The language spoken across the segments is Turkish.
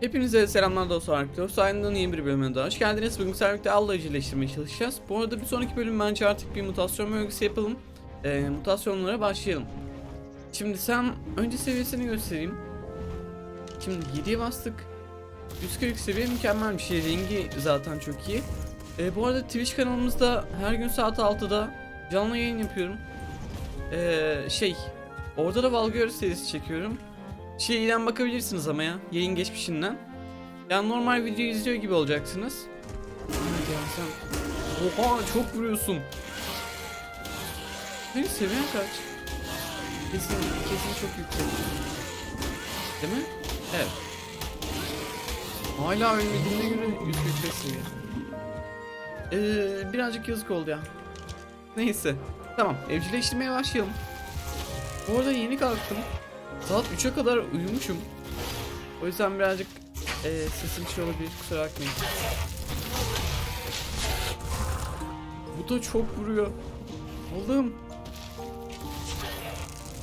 Hepinize selamlar dostlar arkadaşlar. Aynıdan yeni bir bölümüne daha hoş geldiniz. Bugün servikte Allah iyileştirmeye çalışacağız. Bu arada bir sonraki bölüm bence artık bir mutasyon bölgesi yapalım. Ee, mutasyonlara başlayalım. Şimdi sen önce seviyesini göstereyim. Şimdi 7'ye bastık. 140 seviye mükemmel bir şey. Rengi zaten çok iyi. Ee, bu arada Twitch kanalımızda her gün saat 6'da canlı yayın yapıyorum. Ee, şey, orada da Valgör serisi çekiyorum. Şeyden bakabilirsiniz ama ya yayın geçmişinden. Yani normal video izliyor gibi olacaksınız. Ya sen. Oha çok vuruyorsun. Senin seviyen kaç? Kesin, kesin çok yüksek. Değil mi? Evet. Hala ölmediğine göre 145 seviye. Ee, birazcık yazık oldu ya. Neyse. Tamam evcilleştirmeye başlayalım. Bu arada yeni kalktım. Saat 3'e kadar uyumuşum. O yüzden birazcık e, sesim şey olabilir kusura bakmayın. Bu da çok vuruyor. Oğlum.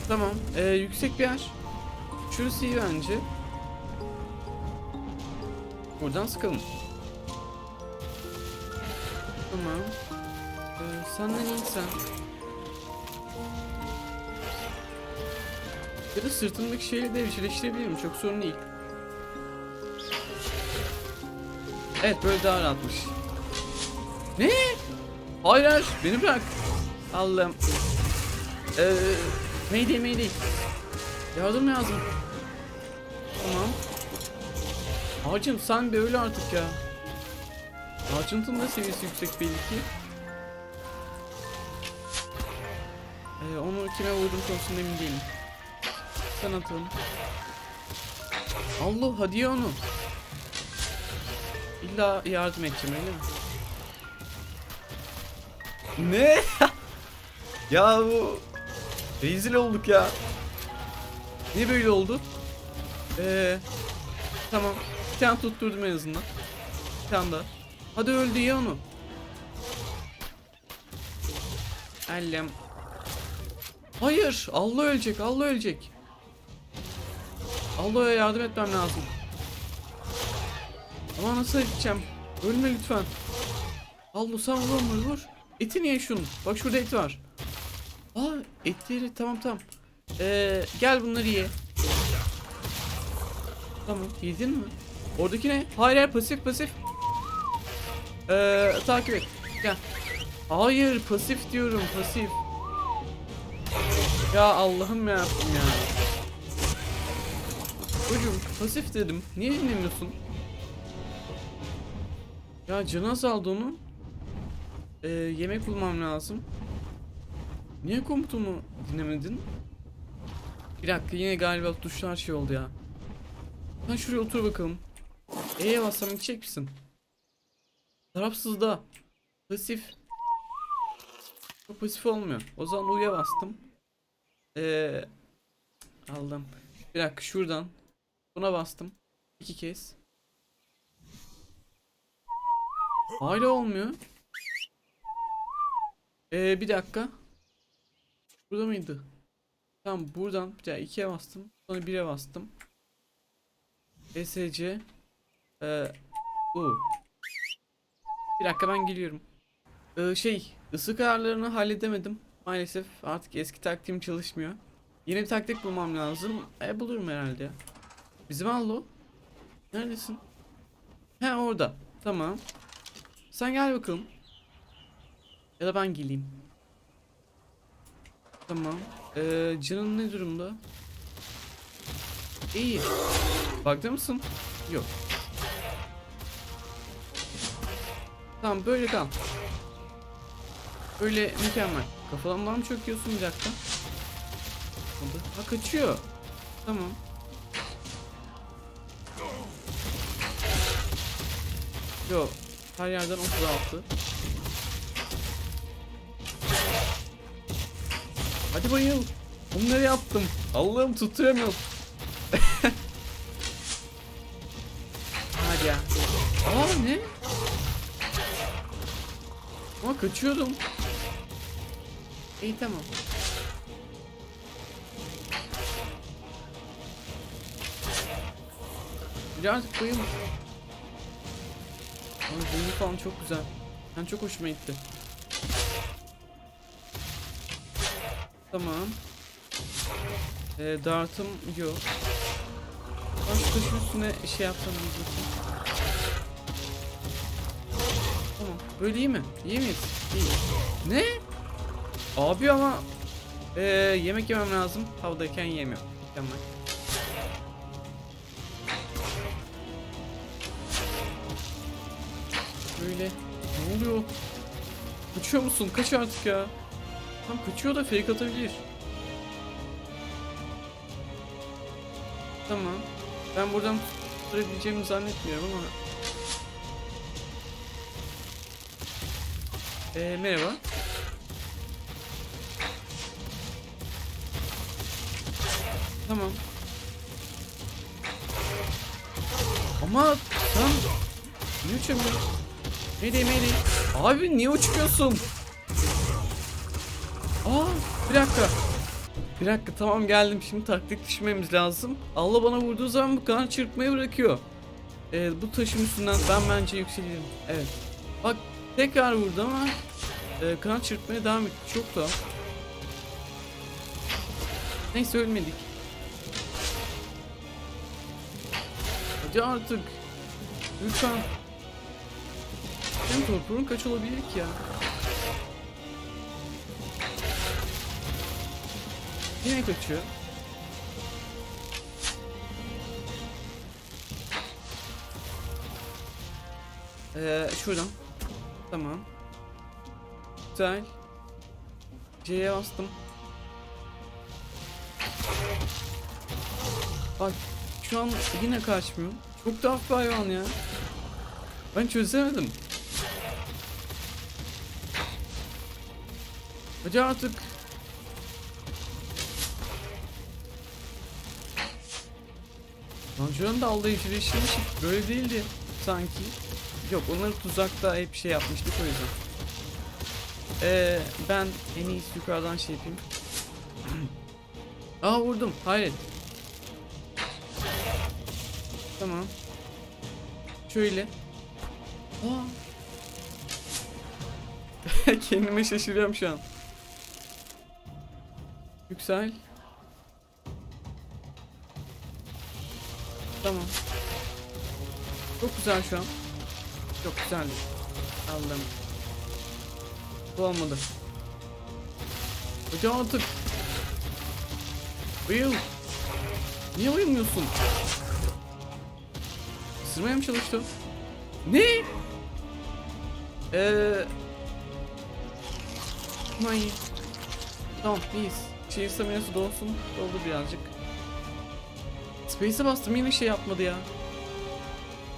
Tamam. E, yüksek bir yer. Şurası iyi bence. Buradan sıkalım. Tamam. E, senden iyi sen. Ya da sırtımdaki şeyi de evcilleştirebilirim. Çok sorun değil. Evet böyle daha rahatmış. Ne? Hayır hayır beni bırak. Allah'ım. Ee, mayday mayday. Yardım lazım. Tamam. Ağacım sen de öyle artık ya. Ağacın da seviyesi yüksek belli ki. Ee, onu kime vurdum konusunda emin değilim. Sen atalım. Allah hadi ya onu. İlla yardım edeceğim öyle mi? Ne? ya bu rezil olduk ya. Niye böyle oldu? Ee, tamam. Bir tane tutturdum en azından. Bir tane daha. Hadi öldü ya onu. Ellem. Hayır. Allah ölecek. Allah ölecek. Allah'a yardım etmem lazım. Ama nasıl edeceğim? Ölme lütfen. Allah sen vur vur vur. Eti niye şunun? Bak şurada et var. Aa etleri tamam tamam. Ee, gel bunları ye. Tamam yedin mi? Oradaki ne? Hayır hayır pasif pasif. Ee, takip et. Gel. Hayır pasif diyorum pasif. Ya Allah'ım ya. Çocuğum pasif dedim. Niye dinlemiyorsun? Ya canı azaldı onun. Ee, yemek bulmam lazım. Niye komutumu dinlemedin? Bir dakika yine galiba tuşlar şey oldu ya. Sen şuraya otur bakalım. E'ye bassam gidecek misin? Tarafsızda. Pasif. Çok pasif olmuyor. O zaman U'ya bastım. Ee, aldım. Bir dakika şuradan. Buna bastım. İki kez. Hala olmuyor. Ee, bir dakika. Burada mıydı? Tamam buradan bir daha ikiye bastım. Sonra bire bastım. ESC. Ee, U. Bir dakika ben geliyorum. Ee, şey ısı ayarlarını halledemedim. Maalesef artık eski taktiğim çalışmıyor. Yeni bir taktik bulmam lazım. E bulurum herhalde ya. Bizim Allo. Neredesin? He orada. Tamam. Sen gel bakalım. Ya da ben geleyim. Tamam. Ee, canın ne durumda? İyi. Bakta mısın? Yok. Tamam böyle kal. Böyle mükemmel. Kafalarından mı çöküyorsun bir dakika? Ha kaçıyor. Tamam. Yo. Her yerden 36. Hadi bayıl. Bunları yaptım. Allah'ım tutturamıyorum. Hadi ya. Aa ne? Ama kaçıyordum. İyi tamam. Birazcık bayıl. Rengi falan çok güzel. Ben çok hoşuma gitti. Tamam. Ee, dartım yok. Ben şu taşın üstüne şey yapsam bakayım. Tamam. Böyle iyi mi? İyi miyiz? İyi. Ne? Abi ama ee, yemek yemem lazım. Havdayken yemiyorum. Mükemmel. Ne oluyor? Kaçıyor musun? Kaç artık ya. Tam kaçıyor da fake atabilir. Tamam. Ben buradan tutturabileceğimi zannetmiyorum ama. Ee, merhaba. Tamam. Ama sen niye uçamıyorsun? Mayday mayday. Abi niye uçmuyorsun? Aa bir dakika. Bir dakika tamam geldim şimdi taktik düşmemiz lazım. Allah bana vurduğu zaman bu kanat çırpmayı bırakıyor. Ee, bu taşın üstünden ben bence yükselirim. Evet. Bak tekrar vurdu ama e, kanat çırpmaya devam etti. Çok da. Neyse ölmedik. Hadi artık. Lütfen. Senin torpurun kaç olabilir ki ya? Yine kaçıyor. Ee, şuradan. Tamam. Güzel. C'ye bastım. Bak şu an yine kaçmıyor. Çok da hafif hayvan ya. Ben çözemedim. Hadi artık. Lan şu anda aldayıcı değiştirmiş. Böyle değildi sanki. Yok onları tuzakta hep şey yapmıştık o yüzden. Ee, ben en iyisi yukarıdan şey yapayım. Aa vurdum. Hayret. Tamam. Şöyle. Aa. Kendime şaşırıyorum şu an. Yüksel. Tamam. Çok güzel şu an. Çok güzel. Aldım. Bu olmadı. Hocam artık. Bayıl. Niye bayılmıyorsun? Isırmaya mı çalıştı? Ne? Eee... Aman iyi. Tamam iyiyiz. Şehir staminası dolsun. Doldu birazcık. Space'e bastım yine şey yapmadı ya.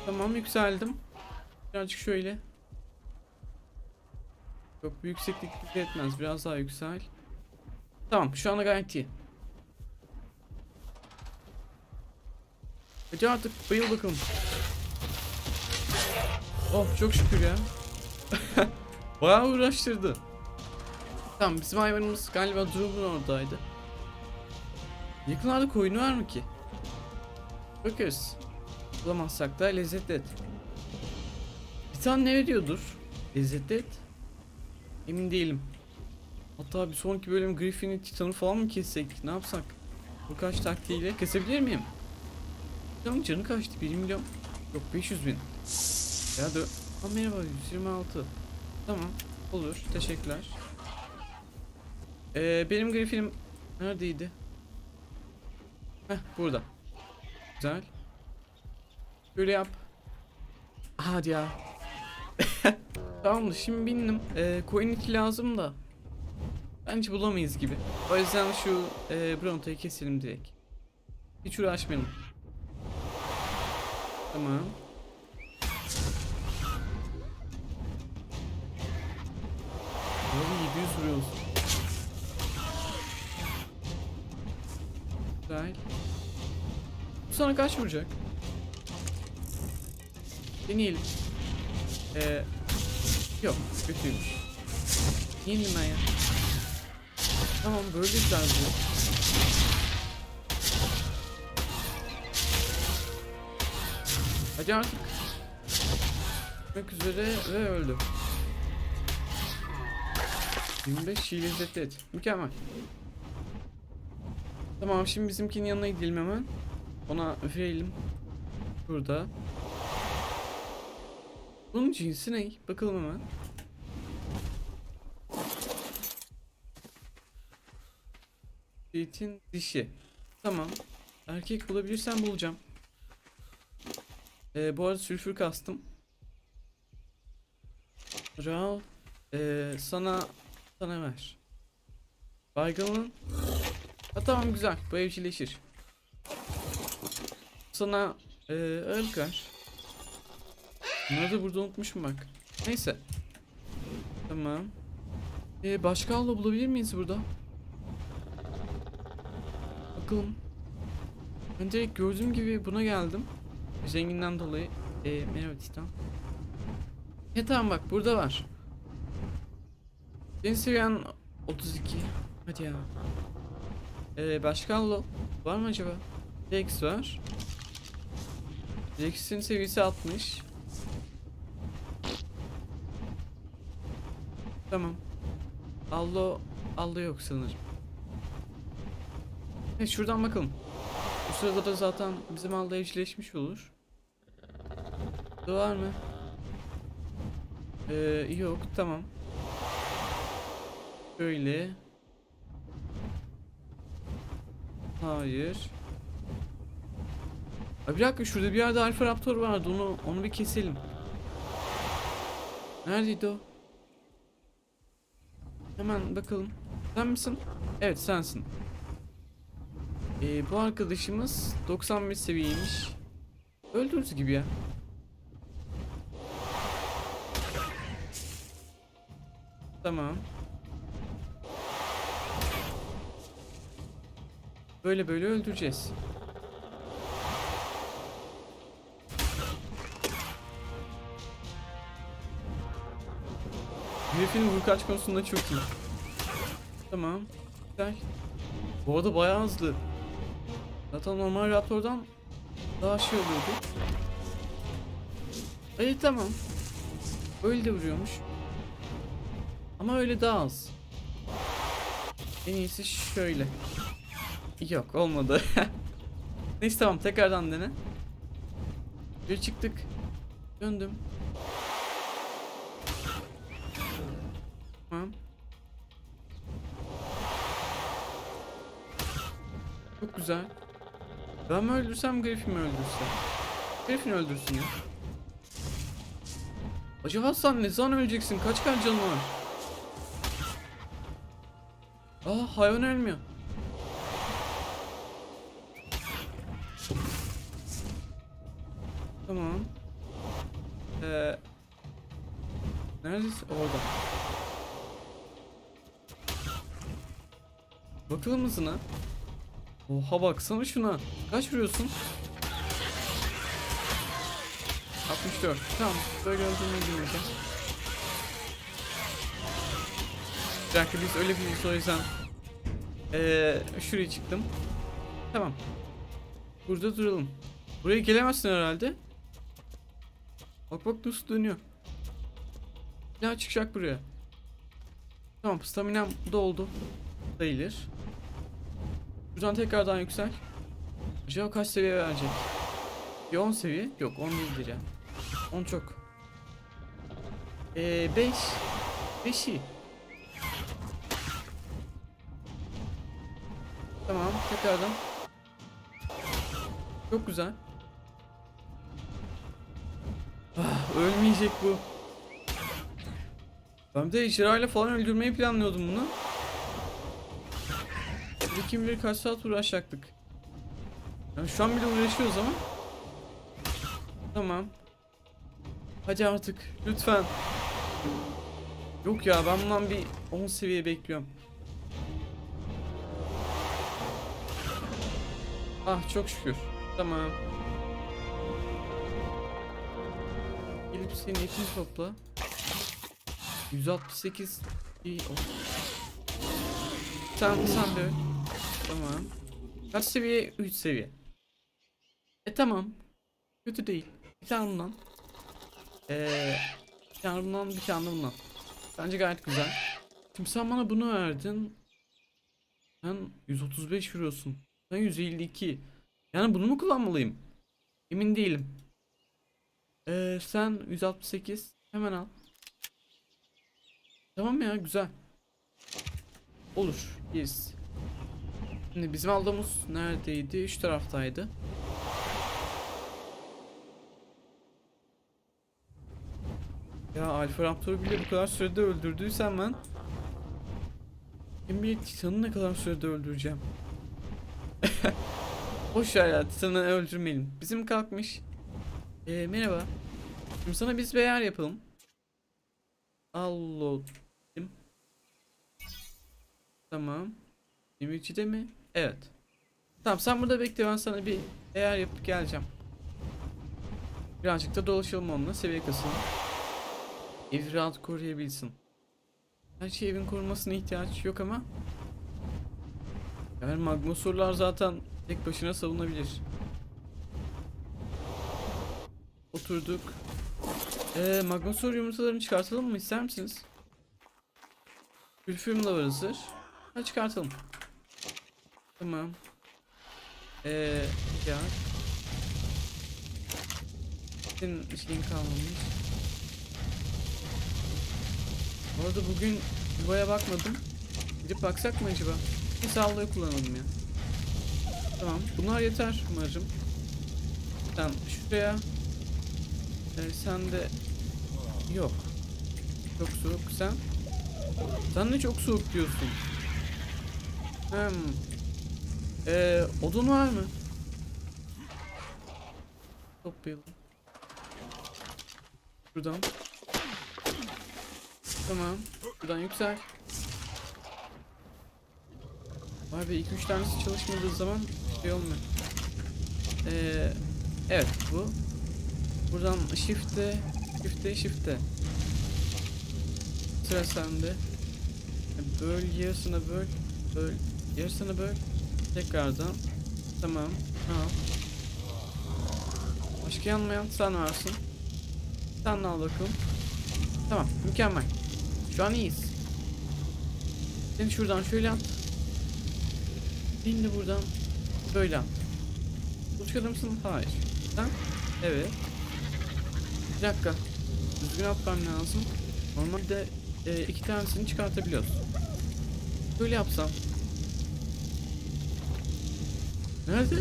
Tamam yükseldim. Birazcık şöyle. Çok büyük yükseklik etmez. Biraz daha yüksel. Tamam şu anda gayet iyi. Hadi artık bayıl bakalım. Oh çok şükür ya. Bayağı uğraştırdı. Tamam bizim hayvanımız galiba Droop'un oradaydı. Yakınlarda koyunu var mı ki? Bakarız. Bulamazsak da lezzetli et. Bir tane ne veriyordur? Lezzetli et. Emin değilim. Hatta bir sonraki bölüm Griffin'i Titan'ı falan mı kessek? Ne yapsak? Bu kaç taktiğiyle kesebilir miyim? Titan'ın canı kaçtı? 1 milyon. Yok 500 bin. Ya da... Ha merhaba 126. Tamam. Olur. Teşekkürler. Ee, benim Griffin'im neredeydi? Heh burada. Güzel. Böyle yap. Hadi ya. Tamamdır şimdi bindim. Ee, coin 2 lazım da. Bence bulamayız gibi. O yüzden şu e, Bronto'yu keselim direkt. Hiç uğraşmayalım. Tamam. Abi 700 vuruyoruz. Güzel. Bu sana kaç vuracak? Deneyelim. Ee, yok kötüymüş. Yenildim ben ya. Tamam böyle güzel. Hadi artık. Gitmek üzere ve öldü. 25 şiir lezzetli et. Mükemmel. Tamam şimdi bizimkinin yanına gidelim hemen. Ona verelim. Burada. Bunun cinsi ne? Bakalım hemen. Zeytin dişi. Tamam. Erkek bulabilirsem bulacağım. Ee, bu arada sülfür kastım. Ral. Ee, sana sana ver. Baygınlığın. Ha tamam güzel. Bu evcilleşir. Sana ee, ağırlık. Bunları da burada unutmuşum bak. Neyse. Tamam. Ee, başka avlu bulabilir miyiz burada? Bakalım. Ben direkt gördüğüm gibi buna geldim. Zenginden dolayı. Ee, merhaba Titan. E tamam bak burada var. Senin seviyen 32. Hadi ya. Ee, başka var mı acaba? Rex var. Rex'in seviyesi 60. Tamam. Allo Allo yok sanırım. Evet şuradan bakalım. Bu sırada da zaten bizim Allo evcilleşmiş olur. Var mı? Ee, yok tamam. Böyle. Hayır. Ay bir dakika şurada bir yerde Alfa Raptor vardı onu onu bir keselim. Neredeydi o? Hemen bakalım. Sen misin? Evet sensin. Ee, bu arkadaşımız 95 seviyeymiş. Öldürürüz gibi ya. Tamam. Böyle böyle öldüreceğiz. Griffin vurkaç konusunda çok iyi. Tamam. Güzel. Bu arada bayağı hızlı. Zaten normal Raptor'dan daha şey oluyordu. İyi tamam. Öyle de vuruyormuş. Ama öyle daha az. En iyisi şöyle. Yok olmadı. Neyse tamam tekrardan dene. Bir çıktık. Döndüm. Tamam. Çok güzel. Ben mi öldürsem Griffin mi öldürsem? Griffin öldürsün ya. Acaba sen ne zaman öleceksin? Kaç kaç canın var? Aa hayvan ölmüyor. Tamam. Ee, neredesin? Orada. Bakalım hızına. Oha baksana şuna. Kaç vuruyorsun? 64. Tamam. Böyle öldürmeye girmeyeceğim. Bir dakika biz öyle bir o yüzden. Ee, şuraya çıktım. Tamam. Burada duralım. Buraya gelemezsin herhalde. Bak bak nasıl dönüyor. Daha çıkacak buraya. Tamam staminam doldu. Sayılır. Buradan tekrardan yüksel. Acaba kaç seviye verecek? Bir 10 seviye? Yok 10 değildir ya. 10 çok. Eee 5. 5 iyi. Tamam tekrardan. Çok güzel. Ah, ölmeyecek bu. Ben de ejderhayla falan öldürmeyi planlıyordum bunu. Bir kim bilir kaç saat uğraşacaktık. Yani şu an bile uğraşıyoruz ama. Tamam. Hadi artık lütfen. Yok ya ben bundan bir 10 seviye bekliyorum. Ah çok şükür. Tamam. Gelip senin etini topla. 168 iyi ol. Sen sen de. Tamam. Kaç seviye? 3 seviye. E tamam. Kötü değil. Bir tane bundan. Ee, bir tane bundan, bir tane bundan. Bence gayet güzel. Şimdi sen bana bunu verdin. Sen 135 veriyorsun. Sen 152. Yani bunu mu kullanmalıyım? Emin değilim. Ee, sen 168. Hemen al. Tamam ya güzel. Olur. Yes. Şimdi bizim aldığımız neredeydi? Şu taraftaydı. Ya Alfa Raptor'u bile bu kadar sürede öldürdüysem ben Kim bilir Titan'ı ne kadar sürede öldüreceğim Boş ver ya Titan'ı öldürmeyelim. Bizim kalkmış. Ee, Merhaba. Şimdi sana biz bir yer yapalım. Allah Tamam. Demirci'de mi? Evet. Tamam sen burada bekle ben sana bir eğer yapıp geleceğim. Birazcık da dolaşalım onunla seviye kasalım Evi rahat koruyabilsin. Her şey evin korunmasına ihtiyaç yok ama. Yani magmosurlar zaten tek başına savunabilir. Oturduk. Ee, magmosur yumurtalarını çıkartalım mı ister misiniz? Gülfüm var hazır. Hadi çıkartalım. Tamam. Ee, ya. Senin kalmamış. Bu arada bugün yuvaya bakmadım. Gidip baksak mı acaba? Bir sağlığı kullanalım ya. Tamam. Bunlar yeter umarım. Sen şuraya. Ee, sen de... Yok. Çok soğuk. Sen? Sen de çok soğuk diyorsun. Hem. Ee, odun var mı? Toplayalım. Buradan. Tamam. Buradan yüksel. Vay be 2-3 tanesi çalışmadığı zaman şey olmuyor. Ee, evet bu. Buradan shift'e, shift'e, shift'e. Sıra sende. Böl, yarısına böl, böl, yarısına böl. Tekrardan. Tamam. Al. Başka yanmayan sen varsın. Sen al bakalım. Tamam, mükemmel. Şu an iyiyiz. Seni şuradan şöyle at. Beni de buradan böyle at. Uçkadı mısın? Hayır. Sen? Evet. Bir dakika. Düzgün atmam lazım. Normalde e, iki tanesini çıkartabiliyoruz. Böyle yapsam. Nerede?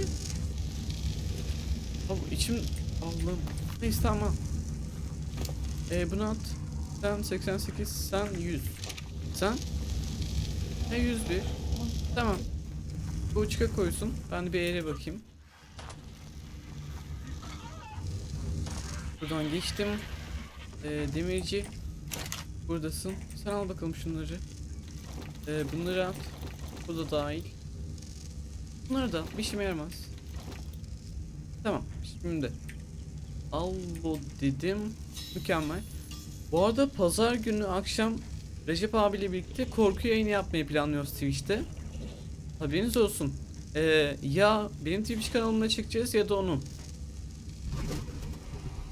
Abi içim Allah'ım. Neyse tamam. E, bunu at. Sen 88, sen 100. Sen? E 101. Tamam. Bu uçka koysun. Ben de bir yere bakayım. Buradan geçtim. E, demirci. Buradasın. Sen al bakalım şunları. E, bunları at. Bu da dahil. Bunları da bir işime yaramaz. Tamam. Şimdi. Al bu dedim. Mükemmel. Bu arada pazar günü akşam Recep abiyle birlikte korku yayını yapmayı planlıyoruz Twitch'te. Haberiniz olsun. Ee, ya benim Twitch kanalımda çekeceğiz ya da onun.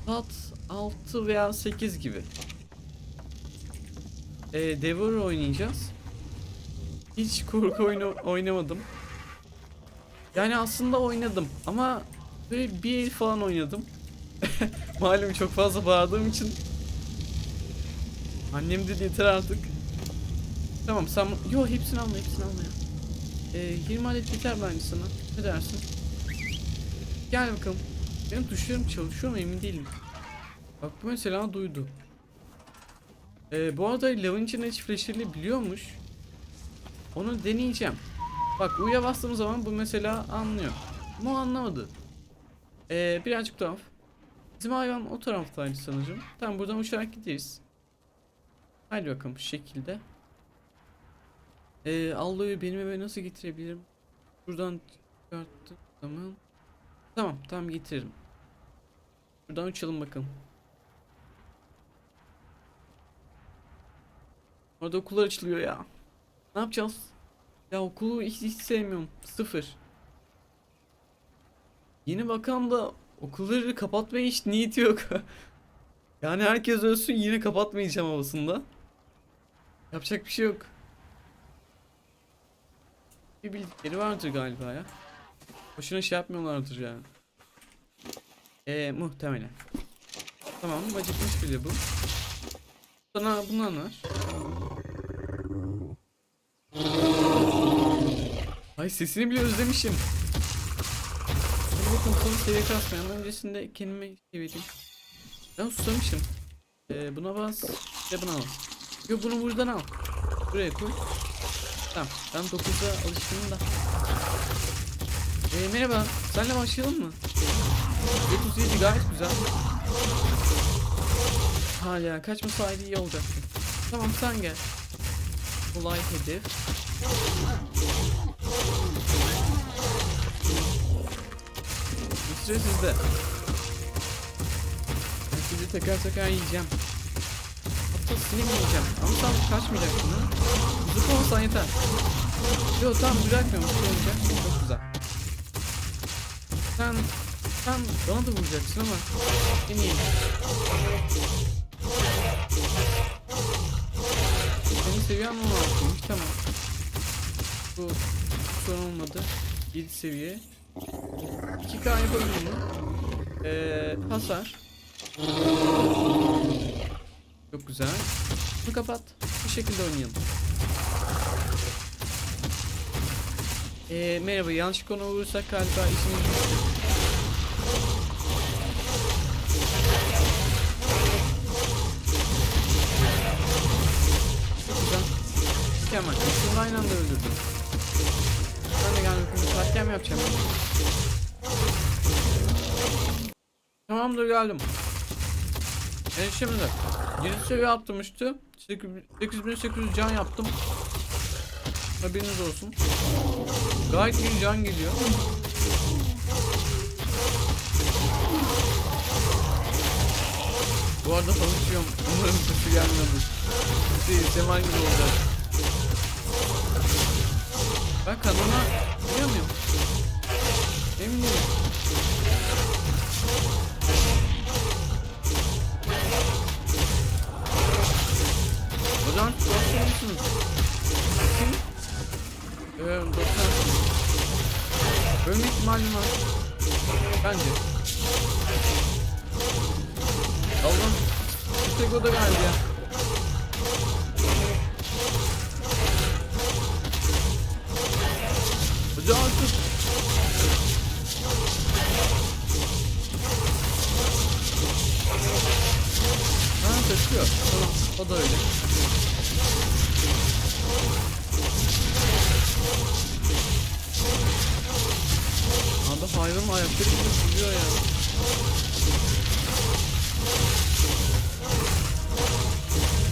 Saat 6 veya 8 gibi. Ee, Devor oynayacağız. Hiç korku oyunu oynamadım. Yani aslında oynadım ama böyle bir el falan oynadım. Malum çok fazla bağırdığım için Annem dedi yeter artık. Tamam sen... Yo hepsini alma hepsini alma ya. Ee, 20 adet yeter bence sana. Ne dersin? Gel bakalım. Benim tuşlarım çalışıyor mu emin değilim. Bak bu mesela duydu. Ee, bu arada Lavinch'in Edge Flash'ini biliyormuş. Onu deneyeceğim. Bak U'ya bastığım zaman bu mesela anlıyor. Ama anlamadı. Ee, birazcık tuhaf. Bizim hayvan o taraftaydı sanırım. Tamam buradan uçarak gideriz. Haydi bakalım şu şekilde. Ee, Allo'yu benim eve nasıl getirebilirim? Buradan çıkarttım zaman. Tamam tamam getiririm. Buradan uçalım bakalım. Orada okullar açılıyor ya. Ne yapacağız? Ya okulu hiç, hiç sevmiyorum. Sıfır. Yeni bakan da Okulları kapatmaya hiç niyeti yok. yani herkes ölsün yine kapatmayacağım havasında. Yapacak bir şey yok. Bir bildikleri vardır galiba ya. Boşuna şey yapmıyorlardır yani. Eee muhtemelen. Tamam acıkmış bile bu. Sana bundan var. Ay sesini bile özlemişim. Bakalım son seviye kasmayalım. Öncesinde kendime şey vereyim. Ben susamışım. Ee, buna bas. De buna al. Yok bunu buradan al. Buraya koy. Tamam. Ben 9'a alıştım da. Ee, merhaba. Senle başlayalım mı? 907 gayet güzel. Hala kaçmasaydı iyi olacaktı. Tamam sen gel. Kolay hedef. Sıra sizde. Ben sizi teker teker yiyeceğim. Hatta sinek yiyeceğim. Ama sen kaçmayacaksın ha. Zıplamasan yeter. Yok tamam bırakmıyorum. Şey olacak. Çok güzel. Sen, sen bana da vuracaksın ama en iyi. Senin seviyen mi altıymış tamam. Bu sorun olmadı. 7 seviye. 2K yapabilir mi? Ee, hasar. Çok güzel. Bunu kapat. Bu şekilde oynayalım. Ee, merhaba yanlış konu vurursak galiba işimiz güzel. Mükemmel. İkisini aynı anda öldürdüm. Ben de gel bakayım. Katliam yapacağım. Tamamdır geldim. Şimdi 7 seviye yaptım üstü. 8800 can yaptım. Haberiniz olsun. Gayet iyi can geliyor. Bu arada çalışıyorum. Umarım kötü gelmedi. Değil, Cemal gibi olacak. Ben kanala biliyor muyum? Emin değilim. O zaman doktor musunuz? Kim? Ee, doktor. Ölme ihtimalim var. Bence. Allah'ım. Bir tek o da geldi ya. Hocam artık. Ha taşıyor. Tamam. O da öyle. Abi hayvanın ayakları sürüyor ya.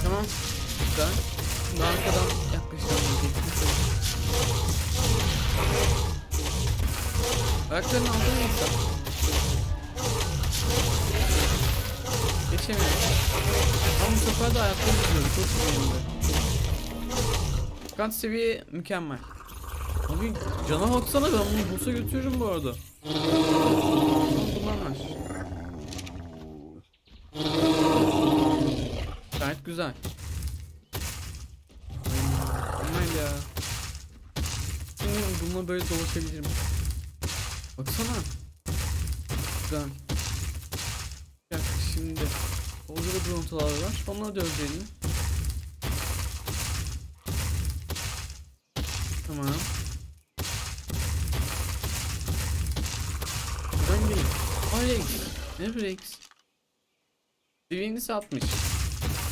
Tamam. Güzel. Şimdi arkadan diyecektim. Ayaklarının altına gitsem. Geçemiyorum. Ama bu sefer de ayakta gidiyor. Çok sevimli. Kant seviye mükemmel. Abi cana baksana ben bunu boss'a götürürüm bu arada. Bunlar. Gayet güzel. Mükemmel ya. Bununla böyle dolaşabilirim. Baksana. Güzel. Bir şimdi. Orada da brontolar var. Onları da öldürelim. Tamam. Gelin. Aa Rex. Ne Rex? Seviyeniz 60.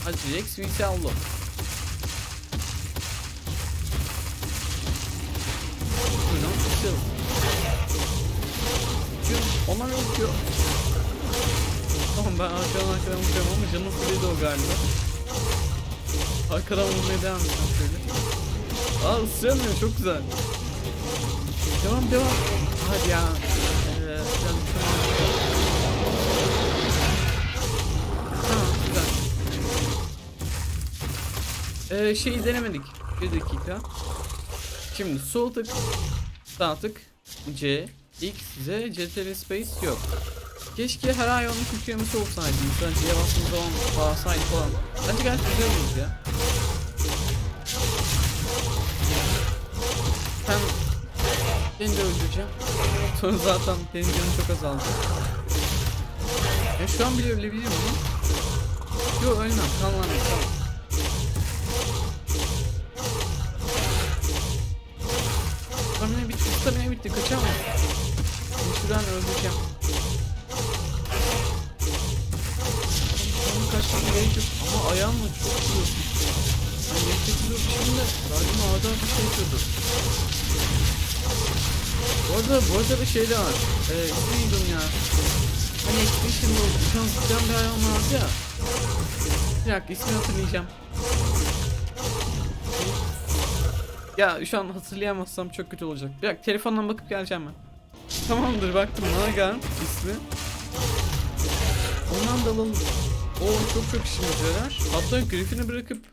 Hadi Rex vs Allo. Buradan. Çünkü onlar öldürüyor. Tamam ben arkadan arkadan vuracağım ama canım fulledi o galiba. Arkadan vurmaya devam edeceğim şöyle. Aa ısıramıyor çok güzel. Devam devam. Hadi ya. Ee. Tamam güzel. Ee, şeyi denemedik. Bir dakika. Şimdi sol tık, sağ tık, C, X, Z, CTRL space yok. Keşke her ay onun kükremesi olsaydı. Mesela C'ye bastığımız zaman bağırsaydı falan. Bence gayet güzel olurdu ya. Ben seni de öldüreceğim. Sonra zaten benim canım çok azaldı. Ya şu an bile ölebilir miyim? Yok ölmem. Tamam tamam. Stamina bitti. Stamina bitti. Kaçamam. Şuradan öldüreceğim. Kaçmama gerek yok. Çok vuruyorsun. Ben gerçek vuruyorum şimdi. Radim ağda bir şey yapıyordu. Bu arada, bu arada bir şey de var. Ee, ismi neydi onun ya? Hani Expedition'da uçan zıplayan bir hayvan vardı ya. Bir dakika ismini hatırlayacağım. Ya şu an hatırlayamazsam çok kötü olacak. Bir dakika telefondan bakıp geleceğim ben. Tamamdır baktım Nagar ismi. Ondan da alalım. O çok çok işimize yarar. Hatta Griffin'i bırakıp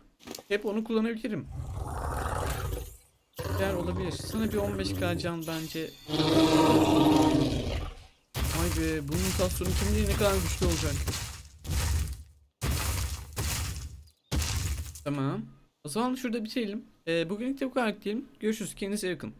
hep onu kullanabilirim. Yer olabilir. Sana bir 15k can bence. Vay be bu mutasyonu kim bilir ne kadar güçlü olacak. Tamam. O zaman şurada bitirelim. Ee, bugünlük de bu kadar diyelim. Görüşürüz. Kendinize iyi bakın.